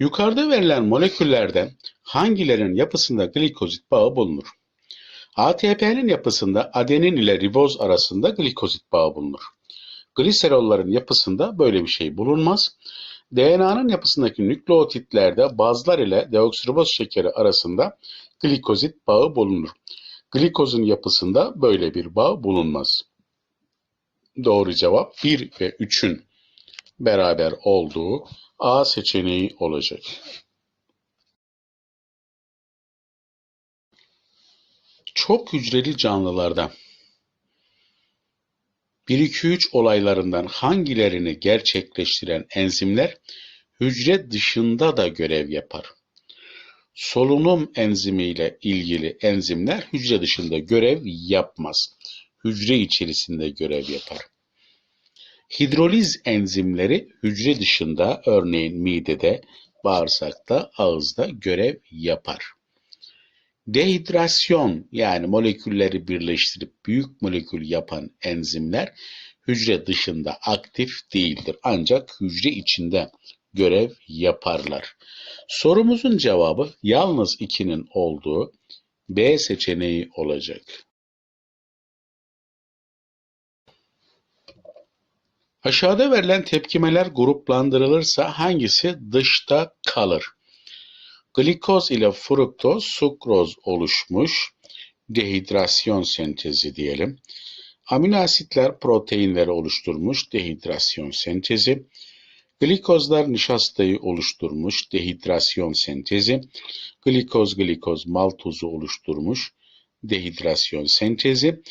Yukarıda verilen moleküllerden hangilerinin yapısında glikozit bağı bulunur? ATP'nin yapısında adenin ile riboz arasında glikozit bağı bulunur. Gliserolların yapısında böyle bir şey bulunmaz. DNA'nın yapısındaki nükleotitlerde bazlar ile deoksiriboz şekeri arasında glikozit bağı bulunur. Glikozun yapısında böyle bir bağ bulunmaz. Doğru cevap 1 ve 3'ün beraber olduğu A seçeneği olacak. Çok hücreli canlılarda 1-2-3 olaylarından hangilerini gerçekleştiren enzimler hücre dışında da görev yapar? Solunum enzimiyle ilgili enzimler hücre dışında görev yapmaz. Hücre içerisinde görev yapar. Hidroliz enzimleri hücre dışında örneğin midede, bağırsakta, ağızda görev yapar. Dehidrasyon yani molekülleri birleştirip büyük molekül yapan enzimler hücre dışında aktif değildir. Ancak hücre içinde görev yaparlar. Sorumuzun cevabı yalnız 2'nin olduğu B seçeneği olacak. Aşağıda verilen tepkimeler gruplandırılırsa hangisi dışta kalır? Glikoz ile fruktoz, sukroz oluşmuş dehidrasyon sentezi diyelim. Amino asitler proteinleri oluşturmuş dehidrasyon sentezi. Glikozlar nişastayı oluşturmuş dehidrasyon sentezi. Glikoz glikoz maltozu oluşturmuş dehidrasyon sentezi.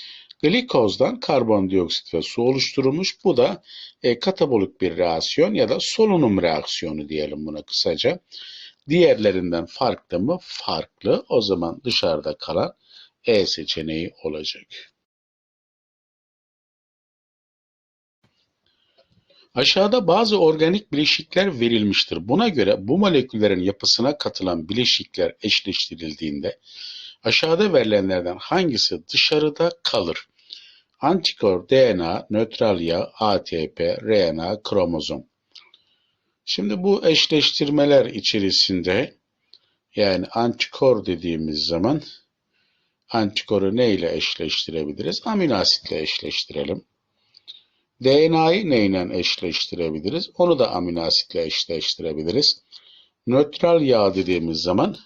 Glikozdan karbondioksit ve su oluşturulmuş. Bu da e, katabolik bir reaksiyon ya da solunum reaksiyonu diyelim buna kısaca. Diğerlerinden farklı mı? Farklı. O zaman dışarıda kalan E seçeneği olacak. Aşağıda bazı organik bileşikler verilmiştir. Buna göre bu moleküllerin yapısına katılan bileşikler eşleştirildiğinde aşağıda verilenlerden hangisi dışarıda kalır? Antikor, DNA, nötral yağ, ATP, RNA, kromozom. Şimdi bu eşleştirmeler içerisinde yani antikor dediğimiz zaman antikoru ne ile eşleştirebiliriz? Amino asitle eşleştirelim. DNA'yı neyle eşleştirebiliriz? Onu da amino asitle eşleştirebiliriz. Nötral yağ dediğimiz zaman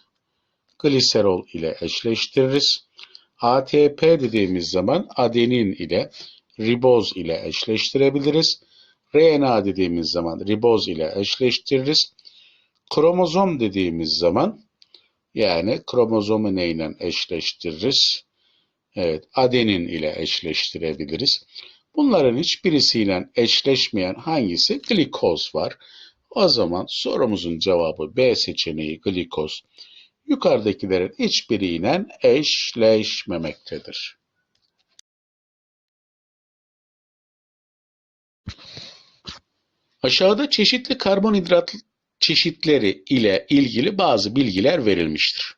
gliserol ile eşleştiririz. ATP dediğimiz zaman adenin ile riboz ile eşleştirebiliriz. RNA dediğimiz zaman riboz ile eşleştiririz. Kromozom dediğimiz zaman yani kromozomu neyle eşleştiririz? Evet, adenin ile eşleştirebiliriz. Bunların hiçbirisiyle eşleşmeyen hangisi? Glikoz var. O zaman sorumuzun cevabı B seçeneği glikoz. Yukarıdakilerin hiçbiriyle eşleşmemektedir. Aşağıda çeşitli karbonhidrat çeşitleri ile ilgili bazı bilgiler verilmiştir.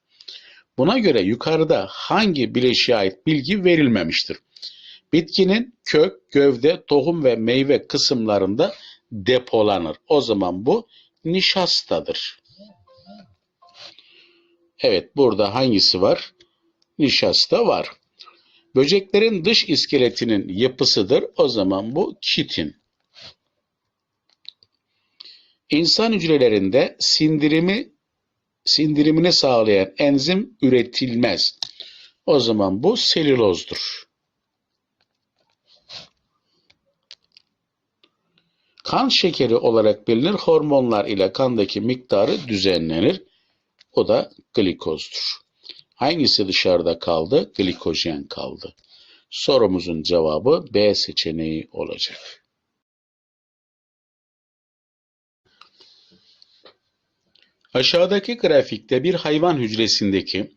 Buna göre yukarıda hangi bileşiğe ait bilgi verilmemiştir? Bitkinin kök, gövde, tohum ve meyve kısımlarında depolanır. O zaman bu nişastadır. Evet burada hangisi var? Nişasta var. Böceklerin dış iskeletinin yapısıdır. O zaman bu kitin. İnsan hücrelerinde sindirimi sindirimini sağlayan enzim üretilmez. O zaman bu selülozdur. Kan şekeri olarak bilinir. Hormonlar ile kandaki miktarı düzenlenir. O da glikozdur. Hangisi dışarıda kaldı? Glikojen kaldı. Sorumuzun cevabı B seçeneği olacak. Aşağıdaki grafikte bir hayvan hücresindeki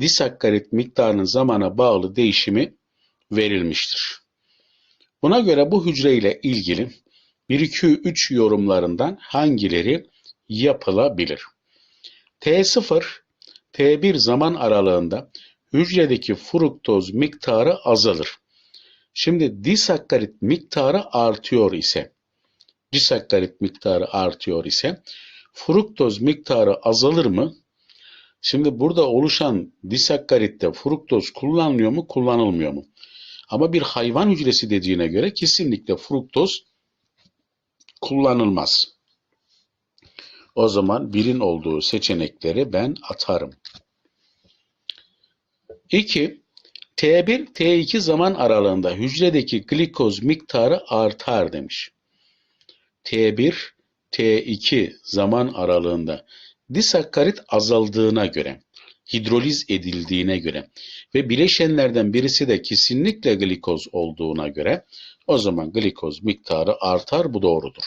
disakkarit miktarının zamana bağlı değişimi verilmiştir. Buna göre bu hücre ile ilgili 1-2-3 yorumlarından hangileri yapılabilir? T0, T1 zaman aralığında hücredeki fruktoz miktarı azalır. Şimdi disakkarit miktarı artıyor ise, disakkarit miktarı artıyor ise fruktoz miktarı azalır mı? Şimdi burada oluşan disakkaritte fruktoz kullanılıyor mu, kullanılmıyor mu? Ama bir hayvan hücresi dediğine göre kesinlikle fruktoz kullanılmaz. O zaman birin olduğu seçenekleri ben atarım. 2. T1, T2 zaman aralığında hücredeki glikoz miktarı artar demiş. T1, T2 zaman aralığında disakkarit azaldığına göre, hidroliz edildiğine göre ve bileşenlerden birisi de kesinlikle glikoz olduğuna göre o zaman glikoz miktarı artar bu doğrudur.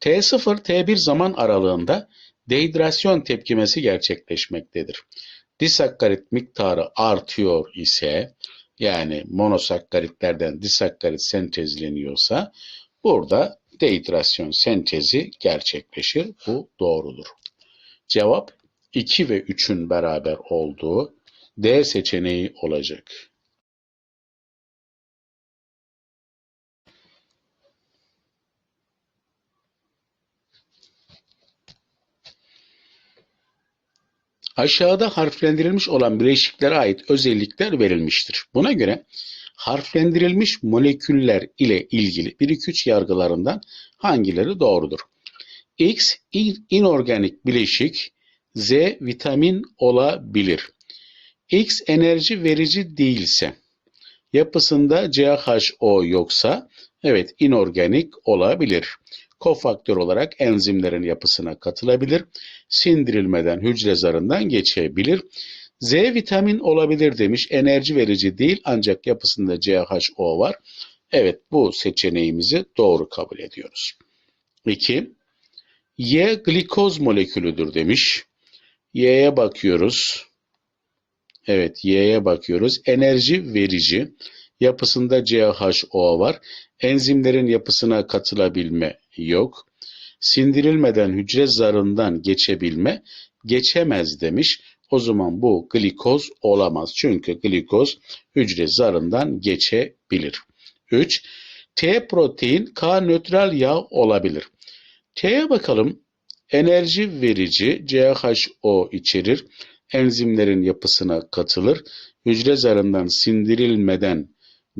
T0, T1 zaman aralığında dehidrasyon tepkimesi gerçekleşmektedir. Disakkarit miktarı artıyor ise yani monosakkaritlerden disakkarit sentezleniyorsa burada dehidrasyon sentezi gerçekleşir. Bu doğrudur. Cevap 2 ve 3'ün beraber olduğu D seçeneği olacak. Aşağıda harflendirilmiş olan bileşiklere ait özellikler verilmiştir. Buna göre harflendirilmiş moleküller ile ilgili 1-2-3 yargılarından hangileri doğrudur? X inorganik bileşik, Z vitamin olabilir. X enerji verici değilse, yapısında CHO yoksa, evet inorganik olabilir. Kofaktör olarak enzimlerin yapısına katılabilir, sindirilmeden hücre zarından geçebilir. Z vitamin olabilir demiş, enerji verici değil ancak yapısında CHO var. Evet bu seçeneğimizi doğru kabul ediyoruz. 2. Y glikoz molekülüdür demiş. Y'ye bakıyoruz. Evet Y'ye bakıyoruz. Enerji verici. Yapısında CHO var. Enzimlerin yapısına katılabilme yok. Sindirilmeden hücre zarından geçebilme geçemez demiş. O zaman bu glikoz olamaz. Çünkü glikoz hücre zarından geçebilir. 3. T protein K nötral yağ olabilir. T'ye bakalım. Enerji verici CHO içerir. Enzimlerin yapısına katılır. Hücre zarından sindirilmeden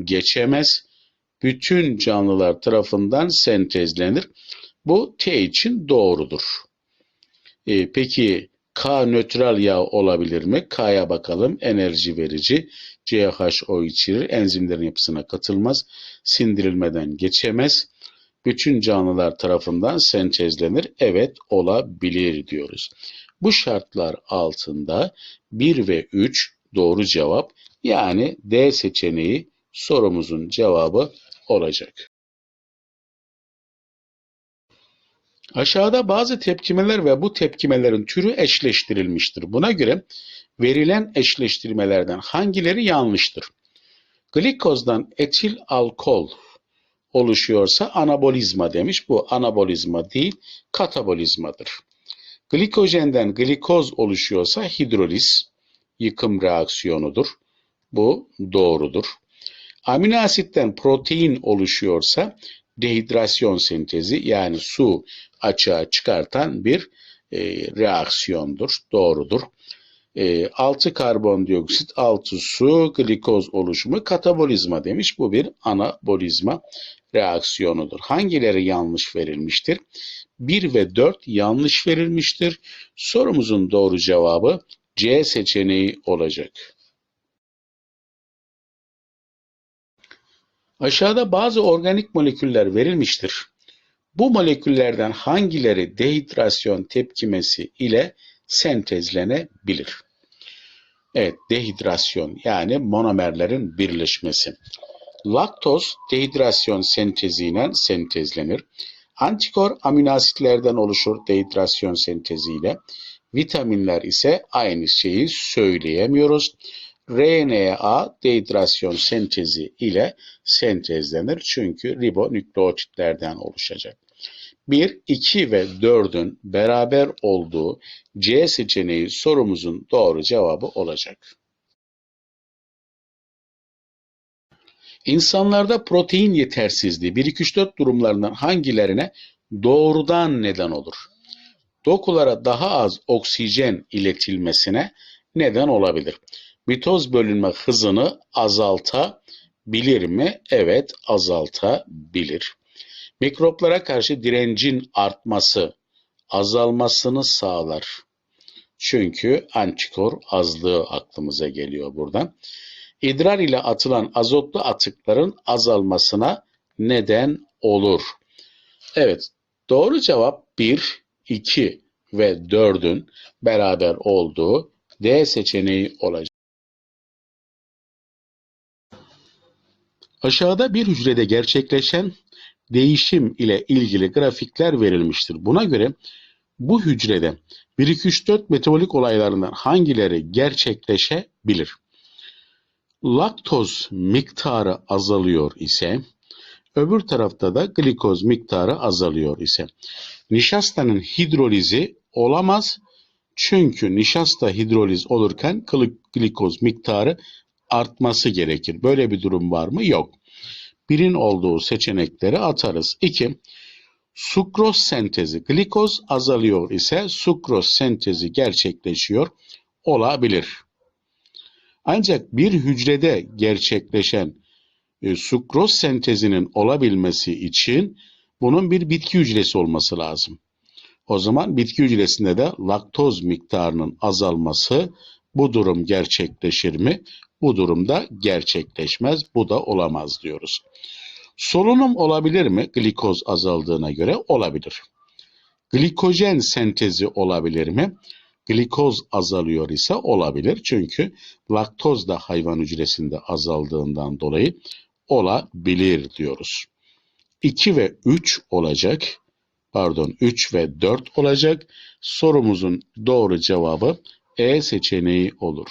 geçemez. Bütün canlılar tarafından sentezlenir. Bu T için doğrudur. E, peki K nötral yağ olabilir mi? K'ya bakalım. Enerji verici. CHO içerir. Enzimlerin yapısına katılmaz. Sindirilmeden geçemez bütün canlılar tarafından sentezlenir. Evet olabilir diyoruz. Bu şartlar altında 1 ve 3 doğru cevap yani D seçeneği sorumuzun cevabı olacak. Aşağıda bazı tepkimeler ve bu tepkimelerin türü eşleştirilmiştir. Buna göre verilen eşleştirmelerden hangileri yanlıştır? Glikozdan etil alkol oluşuyorsa anabolizma demiş. Bu anabolizma değil, katabolizmadır. Glikojenden glikoz oluşuyorsa hidroliz, yıkım reaksiyonudur. Bu doğrudur. Amino asitten protein oluşuyorsa dehidrasyon sentezi yani su açığa çıkartan bir e, reaksiyondur. Doğrudur. E, 6 karbondioksit, 6 su, glikoz oluşumu katabolizma demiş. Bu bir anabolizma reaksiyonudur. Hangileri yanlış verilmiştir? 1 ve 4 yanlış verilmiştir. Sorumuzun doğru cevabı C seçeneği olacak. Aşağıda bazı organik moleküller verilmiştir. Bu moleküllerden hangileri dehidrasyon tepkimesi ile sentezlenebilir? Evet, dehidrasyon yani monomerlerin birleşmesi. Laktoz dehidrasyon senteziyle sentezlenir. Antikor amino asitlerden oluşur dehidrasyon senteziyle. Vitaminler ise aynı şeyi söyleyemiyoruz. RNA dehidrasyon sentezi ile sentezlenir çünkü ribonükleotitlerden oluşacak. 1, 2 ve 4'ün beraber olduğu C seçeneği sorumuzun doğru cevabı olacak. İnsanlarda protein yetersizliği 1-2-3-4 durumlarından hangilerine doğrudan neden olur? dokulara daha az oksijen iletilmesine neden olabilir. Mitoz bölünme hızını azaltabilir mi? Evet, azaltabilir. Mikroplara karşı direncin artması, azalmasını sağlar. Çünkü antikor azlığı aklımıza geliyor buradan. İdrar ile atılan azotlu atıkların azalmasına neden olur. Evet, doğru cevap 1, 2 ve 4'ün beraber olduğu D seçeneği olacak. Aşağıda bir hücrede gerçekleşen değişim ile ilgili grafikler verilmiştir. Buna göre bu hücrede 1, 2, 3, 4 metabolik olaylarından hangileri gerçekleşebilir? Laktoz miktarı azalıyor ise, öbür tarafta da glikoz miktarı azalıyor ise, nişastanın hidrolizi olamaz çünkü nişasta hidroliz olurken glikoz miktarı artması gerekir. Böyle bir durum var mı? Yok. Birin olduğu seçenekleri atarız. 2. Sukroz sentezi. Glikoz azalıyor ise sukroz sentezi gerçekleşiyor olabilir. Ancak bir hücrede gerçekleşen e, sukroz sentezinin olabilmesi için bunun bir bitki hücresi olması lazım. O zaman bitki hücresinde de laktoz miktarının azalması bu durum gerçekleşir mi? Bu durumda gerçekleşmez. Bu da olamaz diyoruz. Solunum olabilir mi? Glikoz azaldığına göre olabilir. Glikojen sentezi olabilir mi? Glikoz azalıyor ise olabilir. Çünkü laktoz da hayvan hücresinde azaldığından dolayı olabilir diyoruz. 2 ve 3 olacak. Pardon 3 ve 4 olacak. Sorumuzun doğru cevabı E seçeneği olur.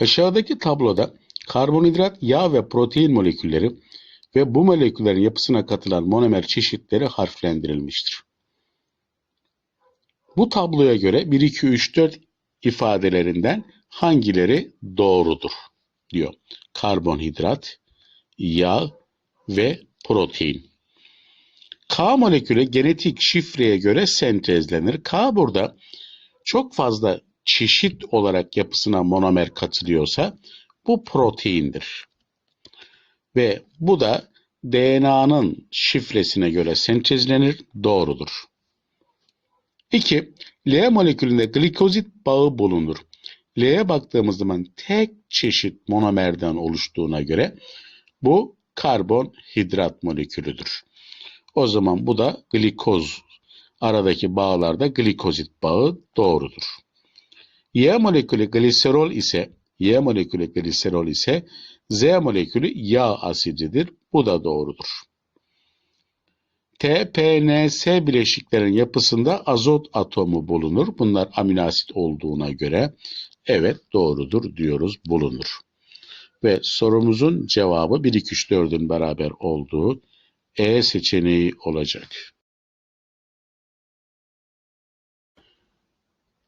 Aşağıdaki tabloda karbonhidrat, yağ ve protein molekülleri ve bu moleküllerin yapısına katılan monomer çeşitleri harflendirilmiştir. Bu tabloya göre 1, 2, 3, 4 ifadelerinden hangileri doğrudur diyor. Karbonhidrat, yağ ve protein. K molekülü genetik şifreye göre sentezlenir. K burada çok fazla çeşit olarak yapısına monomer katılıyorsa bu proteindir. Ve bu da DNA'nın şifresine göre sentezlenir, doğrudur. 2. L molekülünde glikozit bağı bulunur. L'ye baktığımız zaman tek çeşit monomerden oluştuğuna göre bu karbonhidrat molekülüdür. O zaman bu da glikoz aradaki bağlarda glikozit bağı doğrudur. Y molekülü gliserol ise Y molekülü gliserol ise Z molekülü yağ asididir. Bu da doğrudur. TPNS bileşiklerin yapısında azot atomu bulunur. Bunlar amino asit olduğuna göre evet doğrudur diyoruz bulunur. Ve sorumuzun cevabı 1, 2, 3, 4'ün beraber olduğu E seçeneği olacak.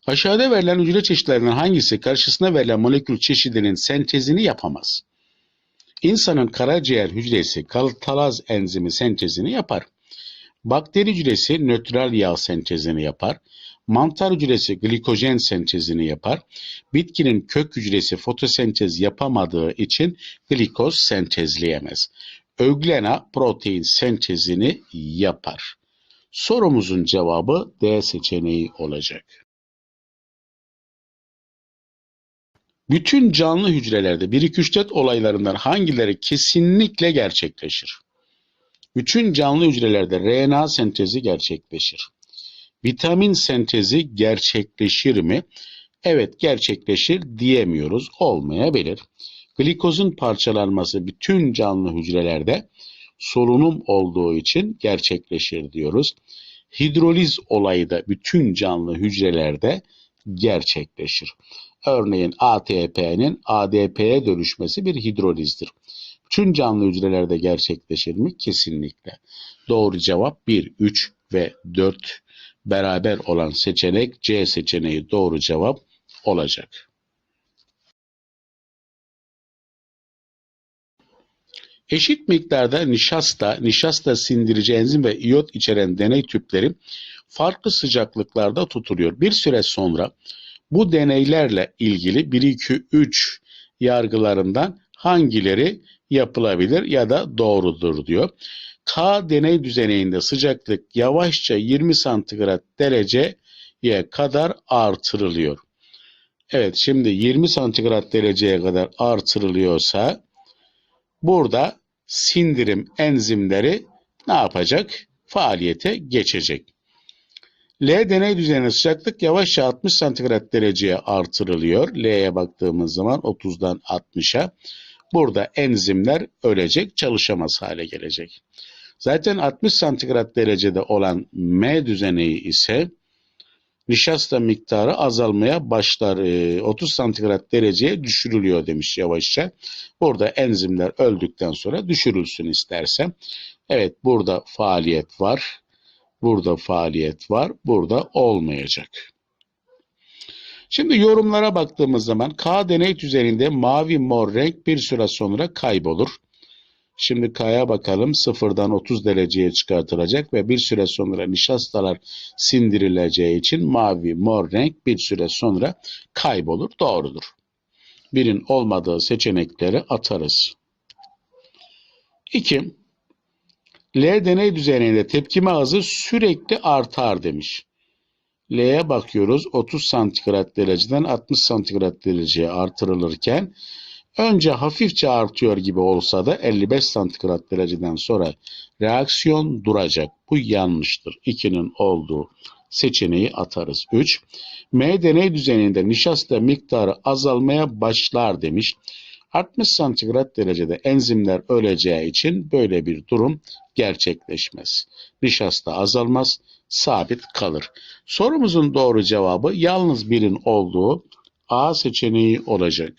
Aşağıda verilen hücre çeşitlerinden hangisi karşısına verilen molekül çeşidinin sentezini yapamaz? İnsanın karaciğer hücresi kaltalaz enzimi sentezini yapar. Bakteri hücresi nötral yağ sentezini yapar. Mantar hücresi glikojen sentezini yapar. Bitkinin kök hücresi fotosentez yapamadığı için glikoz sentezleyemez. Öglena protein sentezini yapar. Sorumuzun cevabı D seçeneği olacak. Bütün canlı hücrelerde 1 2 3 4 olaylarından hangileri kesinlikle gerçekleşir? Bütün canlı hücrelerde RNA sentezi gerçekleşir. Vitamin sentezi gerçekleşir mi? Evet gerçekleşir diyemiyoruz. Olmayabilir. Glikozun parçalanması bütün canlı hücrelerde solunum olduğu için gerçekleşir diyoruz. Hidroliz olayı da bütün canlı hücrelerde gerçekleşir. Örneğin ATP'nin ADP'ye dönüşmesi bir hidrolizdir. Tüm canlı hücrelerde gerçekleşir mi? Kesinlikle. Doğru cevap 1, 3 ve 4 beraber olan seçenek C seçeneği doğru cevap olacak. Eşit miktarda nişasta, nişasta sindirici enzim ve iyot içeren deney tüpleri farklı sıcaklıklarda tutuluyor. Bir süre sonra bu deneylerle ilgili 1-2-3 yargılarından hangileri yapılabilir ya da doğrudur diyor. K deney düzeninde sıcaklık yavaşça 20 santigrat dereceye kadar artırılıyor. Evet şimdi 20 santigrat dereceye kadar artırılıyorsa burada sindirim enzimleri ne yapacak? Faaliyete geçecek. L deney düzeninde sıcaklık yavaşça 60 santigrat dereceye artırılıyor. L'ye baktığımız zaman 30'dan 60'a. Burada enzimler ölecek, çalışamaz hale gelecek. Zaten 60 santigrat derecede olan M düzeneyi ise nişasta miktarı azalmaya başlar. Ee, 30 santigrat dereceye düşürülüyor demiş yavaşça. Burada enzimler öldükten sonra düşürülsün istersem. Evet burada faaliyet var. Burada faaliyet var. Burada olmayacak. Şimdi yorumlara baktığımız zaman K deney düzeninde mavi mor renk bir süre sonra kaybolur. Şimdi K'ya bakalım sıfırdan 30 dereceye çıkartılacak ve bir süre sonra nişastalar sindirileceği için mavi mor renk bir süre sonra kaybolur. Doğrudur. Birin olmadığı seçenekleri atarız. 2. L deney düzeninde tepkime hızı sürekli artar demiş. L'ye bakıyoruz 30 santigrat dereceden 60 santigrat dereceye artırılırken önce hafifçe artıyor gibi olsa da 55 santigrat dereceden sonra reaksiyon duracak. Bu yanlıştır. 2'nin olduğu seçeneği atarız. 3. M deney düzeninde nişasta miktarı azalmaya başlar demiş. 60 santigrat derecede enzimler öleceği için böyle bir durum gerçekleşmez. Nişasta azalmaz, sabit kalır. Sorumuzun doğru cevabı yalnız birin olduğu A seçeneği olacak.